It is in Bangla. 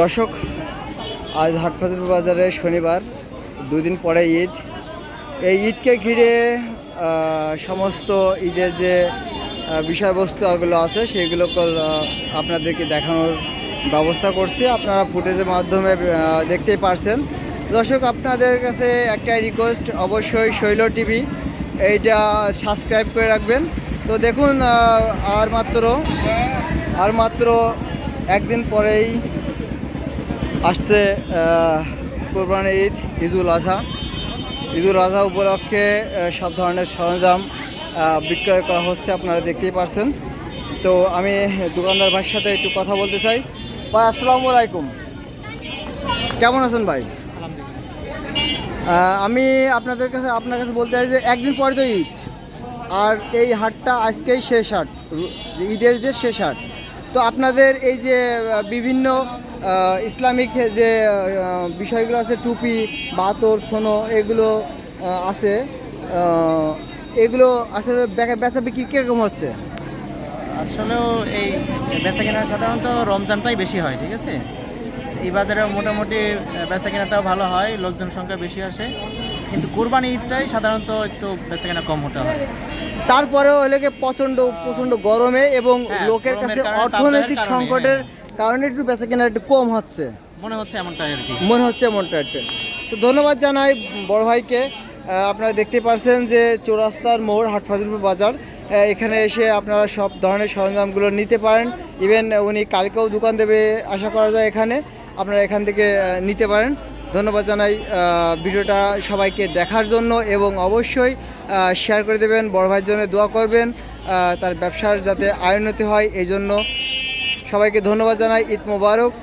দর্শক, আজ হাটফাজুর বাজারে শনিবার, দুদিন পরে ঈদ। এই ঈদকে ঘিরে সমস্ত ঈদের যে বিষয়বস্তুগুলো আছে সেগুলো আপনাদেরকে দেখানোর ব্যবস্থা করছি। আপনারা ফুটেজের মাধ্যমে দেখতেই পারছেন। দর্শক, আপনাদের কাছে একটাই রিকোয়েস্ট অবশ্যই শৈল টিভি, এইটা সাবস্ক্রাইব করে রাখবেন। তো দেখুন আর মাত্র আর মাত্র একদিন পরেই আসছে কোরবানি ঈদ, ঈদুল আজহা। ঈদুল আজহা উপলক্ষে সব ধরনের সরঞ্জাম বিক্রয় করা হচ্ছে, আপনারা দেখতেই পারছেন। তো আমি দোকানদার ভাইয়ের সাথে একটু কথা বলতে চাই। ভাই, আসসালামু আলাইকুম। কেমন আছেন ভাই? আমি আপনাদের কাছে, আপনার কাছে বলতে চাই যে, একদিন পরে তো ঈদ। আর এই হাটটা আজকেই শেষ হাট ঈদের যে শেষ হাট। তো আপনাদের এই যে বিভিন্ন ইসলামিক যে বিষয়গুলো আছে টুপি বাতর সোনো এগুলো আছে। এগুলো আসলে বেচা বিক্রি কীরকম হচ্ছে? আসলেও এই বেচা কেনা সাধারণত রমজানটাই বেশি হয় ঠিক আছে? এই বাজারে মোটামুটি বেচা কেনাটাও ভালো হয় লোকজন সংখ্যা বেশি আসে। কিন্তু কোরবানি ঈদটাই সাধারণত একটু বেচা কেনা কম হতে হয়। তারপরেও এলাকে প্রচণ্ড প্রচণ্ড গরমে এবং হ্যাঁ, লোকের কাছে অর্থনৈতিক সংকটের কারণে একটু বেচা কেনা একটু কম হচ্ছে। মনে হচ্ছে এমনটাই আর কি। মনে হচ্ছে এমনটা একটা। তো ধন্যবাদ জানাই বড় ভাইকে। আপনারা দেখতে পারছেন যে চৌরাস্তার মোড় হাটফাজুলপুর বাজার। এখানে এসে আপনারা সব ধরনের সরঞ্জামগুলো নিতে পারেন। ইভেন উনি কালকেও দোকান দেবে আশা করা যায় এখানে। আপনারা এখান থেকে নিতে পারেন। ধন্যবাদ জানাই ভিডিওটা সবাইকে দেখার জন্য এবং অবশ্যই শেয়ার করে দেবেন। বড় ভাইয়ের জন্য দোয়া করবেন। তার ব্যবসার যাতে আয়োন্নতি হয় এই জন্য। সবাইকে ধন্যবাদ জানাই ঈদ মোবারক।